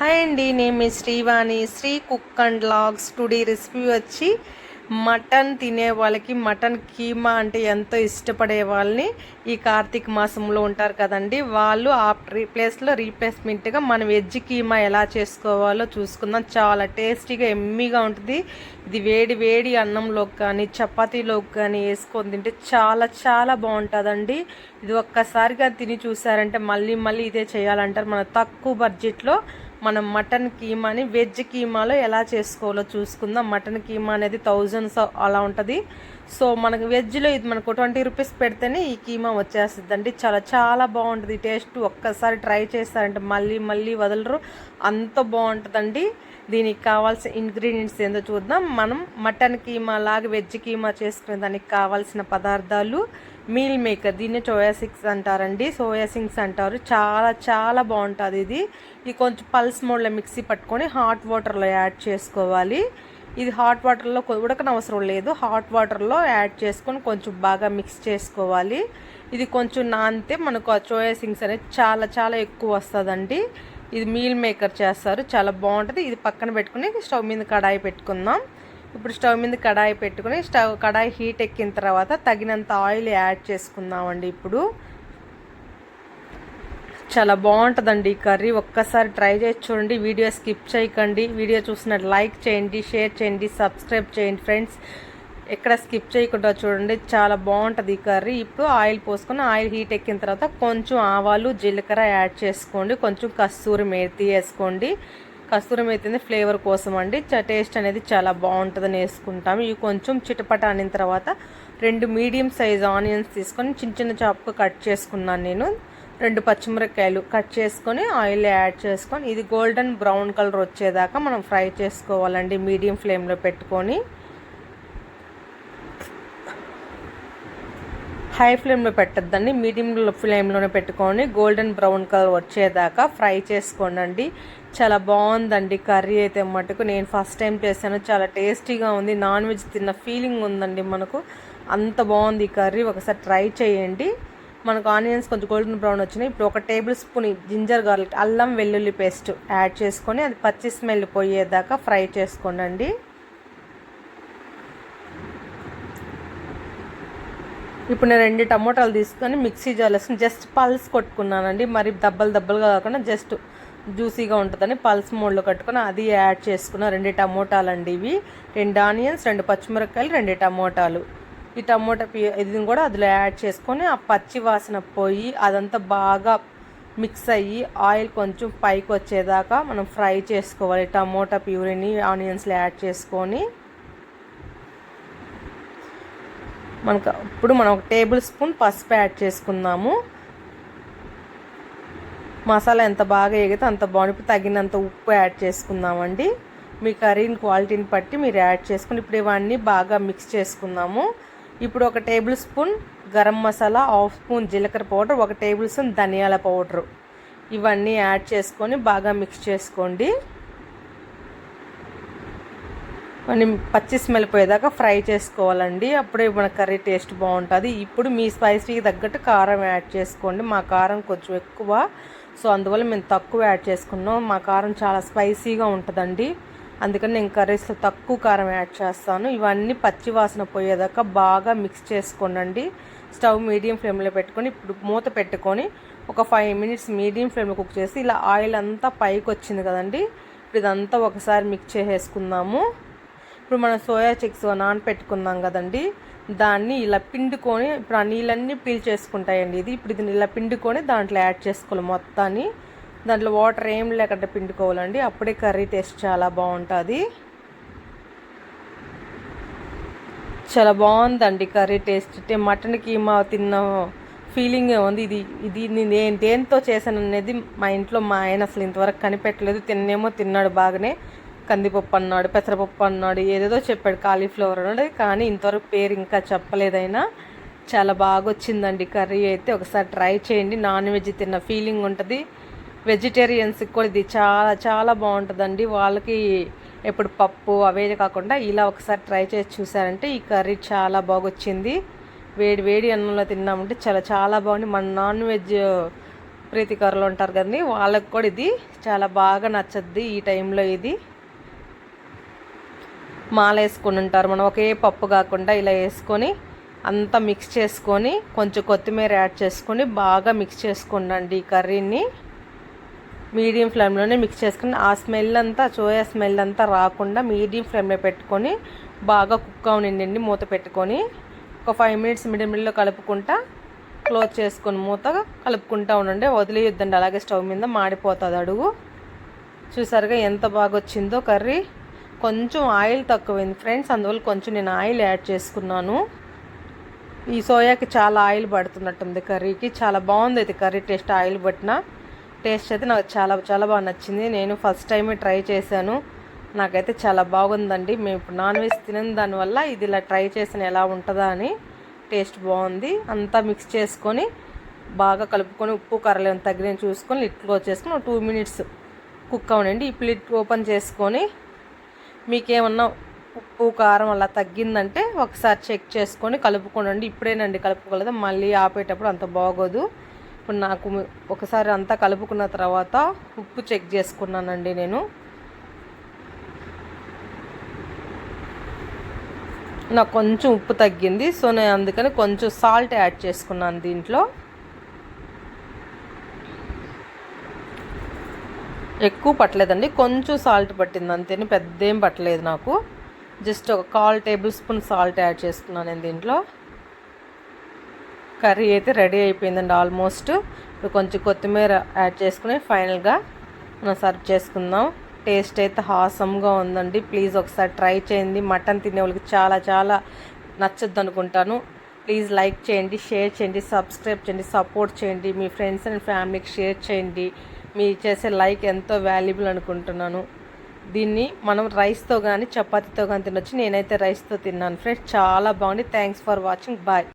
Hi అండి నేను మీ Srivani. Sri cook and logs today recipe వచ్చి మటన్ తినే వాళ్ళకి మటన్ కీమా అంటే ఎంతో ఇష్టపడే వాళ్ళని ఈ కార్తీక మాసంలో ఉంటారు కదండి. వాళ్ళు ఆ ప్లేస్లో రీప్లేస్మెంట్గా మనం వెజ్ కీమా ఎలా చేసుకోవాలో చూసుకుందాం. చాలా టేస్టీగా ఎమ్మీగా ఉంటుంది. ఇది వేడి వేడి అన్నంలోకి కానీ చపాతీలోకి కానీ వేసుకొని తింటే చాలా చాలా బాగుంటుందండి. ఇది ఒక్కసారిగా తిని చూసారంటే మళ్ళీ మళ్ళీ ఇదే చేయాలంటారు మన తక్కువ బడ్జెట్లో. మనం మటన్ కీమాని వెజ్ కీమాలో ఎలా చేసుకోవాలో చూసుకుందాం. మటన్ కీమా అనేది థౌజండ్స్ అలా ఉంటుంది. సో మనకు వెజ్లో ఇది మనకు ట్వంటీ రూపీస్ పెడితేనే ఈ కీమా వచ్చేస్తుందండి. చాలా చాలా బాగుంటుంది. టేస్ట్ ఒక్కసారి ట్రై చేస్తారంటే మళ్ళీ మళ్ళీ వదలరు. అంత బాగుంటుందండి. దీనికి కావాల్సిన ఇంగ్రీడియంట్స్ ఏందో చూద్దాం. మనం మటన్ కీమా లాగా వెజ్ కీమా చేసుకునే దానికి కావాల్సిన పదార్థాలు మీల్ మేకర్. దీన్ని సోయా సిక్స్ అంటారండి. సోయా సింగ్స్ అంటారు. చాలా చాలా బాగుంటుంది ఇది. ఇది కొంచెం పల్స్ మోడ్లో మిక్సీ పట్టుకొని హాట్ వాటర్లో యాడ్ చేసుకోవాలి. ఇది హాట్ వాటర్లో ఉడకనవసరం లేదు. హాట్ వాటర్లో యాడ్ చేసుకొని కొంచెం బాగా మిక్స్ చేసుకోవాలి. ఇది కొంచెం నానితే మనకు ఆ సోయా సింగ్స్ అనేది చాలా చాలా ఎక్కువ వస్తుందండి. ఇది మీల్ మేకర్ చేస్తారు. చాలా బాగుంటుంది. ఇది పక్కన పెట్టుకుని స్టవ్ మీద కడాయి పెట్టుకుందాం. ఇప్పుడు స్టవ్ మీద కడాయి పెట్టుకుని స్టవ్ కడాయి హీట్ ఎక్కిన తర్వాత తగినంత ఆయిల్ యాడ్ చేసుకుందామండి ఇప్పుడు. చాలా బాగుంటుందండి ఈ కర్రీ. ఒక్కసారి ట్రై చేసి చూడండి. వీడియో స్కిప్ చేయకండి. వీడియో చూసినట్టు లైక్ చేయండి షేర్ చేయండి సబ్స్క్రైబ్ చేయండి ఫ్రెండ్స్. ఎక్కడ స్కిప్ చేయకుండా చూడండి. చాలా బాగుంటుంది ఈ కర్రీ. ఇప్పుడు ఆయిల్ పోసుకొని ఆయిల్ హీట్ ఎక్కిన తర్వాత కొంచెం ఆవాలు జీలకర్ర యాడ్ చేసుకోండి. కొంచెం కస్తూరి మేతి వేసుకోండి. కస్తూరి మేతింది ఫ్లేవర్ కోసం అండి టేస్ట్ అనేది చాలా బాగుంటుందని వేసుకుంటాము. ఇవి కొంచెం చిటపట అనిన తర్వాత రెండు మీడియం సైజ్ ఆనియన్స్ తీసుకొని చిన్న చిన్న చాప్కు కట్ చేసుకున్నాను నేను. రెండు పచ్చిమిరపకాయలు కట్ చేసుకొని ఆయిల్ యాడ్ చేసుకొని ఇది గోల్డెన్ బ్రౌన్ కలర్ వచ్చేదాకా మనం ఫ్రై చేసుకోవాలండి మీడియం ఫ్లేమ్లో పెట్టుకొని. హై ఫ్లేమ్లో పెట్టద్దండి. మీడియం ఫ్లేమ్లోనే పెట్టుకొని గోల్డెన్ బ్రౌన్ కలర్ వచ్చేదాకా ఫ్రై చేసుకోండి చాలా బాగుందండి కర్రీ అయితే మటుకు. నేను ఫస్ట్ టైం చేశాను. చాలా టేస్టీగా ఉంది. నాన్ వెజ్ తిన్న ఫీలింగ్ ఉందండి మనకు. అంత బాగుంది ఈ కర్రీ. ఒకసారి ట్రై చేయండి. మనకు ఆనియన్స్ కొంచెం గోల్డెన్ బ్రౌన్ వచ్చినాయి. ఇప్పుడు ఒక టేబుల్ స్పూన్ జింజర్ గార్లిక్ అల్లం వెల్లుల్లి పేస్ట్ యాడ్ చేసుకొని అది పచ్చి స్మెల్ పోయేదాకా ఫ్రై చేసుకోండి ఇప్పుడు నేను రెండు టమోటాలు తీసుకొని మిక్సీ జాలేసుకుని జస్ట్ పల్స్ కొట్టుకున్నానండి. మరి దెబ్బలు దబ్బలుగా కాకుండా జస్ట్ జ్యూసీగా ఉంటుందని పల్స్ మోడ్లో కట్టుకొని అది యాడ్ చేసుకున్న రెండు టమోటాలు అండి ఇవి. రెండు ఆనియన్స్ రెండు పచ్చిమిరపకాయలు రెండు టమోటాలు. ఈ టమోటా ఇది కూడా అందులో యాడ్ చేసుకొని ఆ పచ్చి వాసన పోయి అదంతా బాగా మిక్స్ అయ్యి ఆయిల్ కొంచెం పైకి వచ్చేదాకా మనం ఫ్రై చేసుకోవాలి. టమోటా ప్యూరిని ఆనియన్స్లో యాడ్ చేసుకొని మనకు ఇప్పుడు మనం ఒక టేబుల్ స్పూన్ పసుపు యాడ్ చేసుకుందాము. మసాలా ఎంత బాగా ఎగితే అంత బాగుంది. తగినంత ఉప్పు యాడ్ చేసుకుందామండి. మీ కర్రీని క్వాలిటీని బట్టి మీరు యాడ్ చేసుకుని ఇప్పుడు ఇవన్నీ బాగా మిక్స్ చేసుకుందాము. ఇప్పుడు ఒక tablespoon garam masala half spoon జీలకర్ర పౌడర్ ఒక టేబుల్ స్పూన్ ధనియాల పౌడరు. ఇవన్నీ యాడ్ చేసుకొని బాగా మిక్స్ చేసుకోండి. మనం పచ్చి స్మెల్ పోయేదాకా ఫ్రై చేసుకోవాలండి. అప్పుడే మన కర్రీ టేస్ట్ బాగుంటుంది. ఇప్పుడు మీ స్పైసీకి తగ్గట్టు కారం యాడ్ చేసుకోండి. మా కారం కొంచెం ఎక్కువ. సో అందువల్ల మేము తక్కువ యాడ్ చేసుకున్నాం. మా కారం చాలా స్పైసీగా ఉంటుందండి. అందుకని నేను కర్రీస్లో తక్కువ కారం యాడ్ చేస్తాను. ఇవన్నీ పచ్చి వాసన పోయేదాకా బాగా మిక్స్ చేసుకోండి స్టవ్ మీడియం ఫ్లేమ్లో పెట్టుకొని ఇప్పుడు మూత పెట్టుకొని ఒక ఫైవ్ మినిట్స్ మీడియం ఫ్లేమ్లో కుక్ చేసి ఇలా ఆయిల్ అంతా పైకి వచ్చింది కదండి. ఇప్పుడు ఇదంతా ఒకసారి మిక్స్ చేసేసుకుందాము. ఇప్పుడు మనం సోయా చిక్స్ నానపెట్టుకున్నాం కదండి దాన్ని ఇలా పిండుకొని ఇప్పుడు ఆ నీళ్ళన్నీ పీల్చేసుకుంటాయండి ఇది. ఇప్పుడు ఇది ఇలా పిండుకొని దాంట్లో యాడ్ చేసుకోవాలి మొత్తాన్ని. దాంట్లో వాటర్ ఏం లేకుండా పిండుకోవాలండి. అప్పుడే కర్రీ టేస్ట్ చాలా బాగుంటుంది. చాలా బాగుందండి కర్రీ టేస్ట్. మటన్ కీమా తిన్న ఫీలింగ్ ఉంది ఇది ఇది నేను దేంతో చేశాను అనేది మా ఇంట్లో మా ఆయన అసలు ఇంతవరకు కనిపెట్టలేదు. తిన్నేమో తిన్నాడు బాగానే. కందిపప్పు అన్నాడు పెసరపప్పు అన్నాడు ఏదేదో చెప్పాడు కాలీఫ్లవర్ అన్నాడు కానీ ఇంతవరకు పేరు ఇంకా చెప్పలేదైనా చాలా బాగా వచ్చిందండి కర్రీ అయితే. ఒకసారి ట్రై చేయండి. నాన్ వెజ్ తిన్న ఫీలింగ్ ఉంటుంది. వెజిటేరియన్స్కి కూడా ఇది చాలా చాలా బాగుంటుందండి. వాళ్ళకి ఎప్పుడు పప్పు అవే కాకుండా ఇలా ఒకసారి ట్రై చేసి చూసారంటే ఈ కర్రీ చాలా బాగొచ్చింది. వేడి వేడి అన్నంలో తిన్నామంటే చాలా చాలా బాగుంది. మన నాన్ వెజ్ ప్రీతికారులు ఉంటారు కదండి వాళ్ళకి కూడా ఇది చాలా బాగా నచ్చద్ది ఈ టైంలో ఇది. మాల వేసుకొని ఉంటారు. మనం ఒకే పప్పు కాకుండా ఇలా వేసుకొని అంతా మిక్స్ చేసుకొని కొంచెం కొత్తిమీర యాడ్ చేసుకొని బాగా మిక్స్ చేసుకోండి ఈ కర్రీని. మీడియం ఫ్లేమ్లోనే మిక్స్ చేసుకుని ఆ స్మెల్ అంతా సోయా స్మెల్ అంతా రాకుండా మీడియం ఫ్లేమ్లో పెట్టుకొని బాగా కుక్ అవనిండి మూత పెట్టుకొని. ఒక ఫైవ్ మినిట్స్ మిడిల్ మిడిల్లో కలుపుకుంటా క్లోజ్ చేసుకొని మూత కలుపుకుంటా ఉండండి. వదిలేయొద్దండి అలాగే స్టవ్ మీద మాడిపోతుంది అడుగు. చూసారుగా ఎంత బాగా వచ్చిందో కర్రీ. కొంచెం ఆయిల్ తక్కువైంది. ఫ్రెండ్స్ అందువల్ల కొంచెం నేను ఆయిల్ యాడ్ చేసుకున్నాను. ఈ సోయాకి చాలా ఆయిల్ పడుతున్నట్టుంది కర్రీకి. చాలా బాగుంది అయితే కర్రీ టేస్ట్ ఆయిల్ పట్టిన టేస్ట్ అయితే నాకు చాలా చాలా బాగా నచ్చింది. నేను ఫస్ట్ టైమే ట్రై చేశాను. నాకైతే చాలా బాగుందండి. మేము ఇప్పుడు నాన్ వెజ్ తినని దానివల్ల ఇది ఇలా ట్రై చేసిన ఎలా ఉంటుందా అని టేస్ట్ బాగుంది. అంతా మిక్స్ చేసుకొని బాగా కలుపుకొని ఉప్పు కర్రలేని తగ్గిన చూసుకొని lid close two minutes cook అవనండి. ఇప్పుడు లిట్ ఓపెన్ చేసుకొని మీకేమన్నా ఉప్పు కారం అలా తగ్గిందంటే ఒకసారి చెక్ చేసుకొని కలుపుకోనండి ఇప్పుడేనండి కలుపుకోలేదు. మళ్ళీ ఆపేటప్పుడు అంత బాగోదు. ఇప్పుడు నాకు ఒకసారి అంతా కలుపుకున్న తర్వాత ఉప్పు చెక్ చేసుకున్నానండి నేను. నాకు కొంచెం ఉప్పు తగ్గింది. సో నేను అందుకని కొంచెం సాల్ట్ యాడ్ చేసుకున్నాను దీంట్లో. ఎక్కువ పట్టలేదండి. కొంచెం సాల్ట్ పట్టింది అంతేని పెద్ద ఏం పట్టలేదు నాకు. జస్ట్ ఒక కాల్ టేబుల్ స్పూన్ సాల్ట్ యాడ్ చేసుకున్నాను నేను దీంట్లో. కర్రీ అయితే రెడీ అయిపోయిందండి ఆల్మోస్ట్. ఇప్పుడు కొంచెం కొత్తిమీర యాడ్ చేసుకుని ఫైనల్గా మనం సర్వ్ చేసుకుందాం. టేస్ట్ అయితే హాసంగా ఉందండి. ప్లీజ్ ఒకసారి ట్రై చేయండి. మటన్ తినే వాళ్ళకి చాలా చాలా నచ్చద్దు అనుకుంటాను. ప్లీజ్ లైక్ చేయండి షేర్ చేయండి సబ్స్క్రైబ్ చేయండి సపోర్ట్ చేయండి. మీ ఫ్రెండ్స్ అండ్ ఫ్యామిలీకి షేర్ చేయండి. మీ చేసే లైక్ ఎంతో వాల్యుబుల్ అనుకుంటున్నాను. దీన్ని మనం రైస్తో కానీ చపాతీతో కానీ తినొచ్చు. నేనైతే రైస్తో తిన్నాను. ఫ్రెండ్స్ చాలా బాగుంది. Thanks for watching. బాయ్.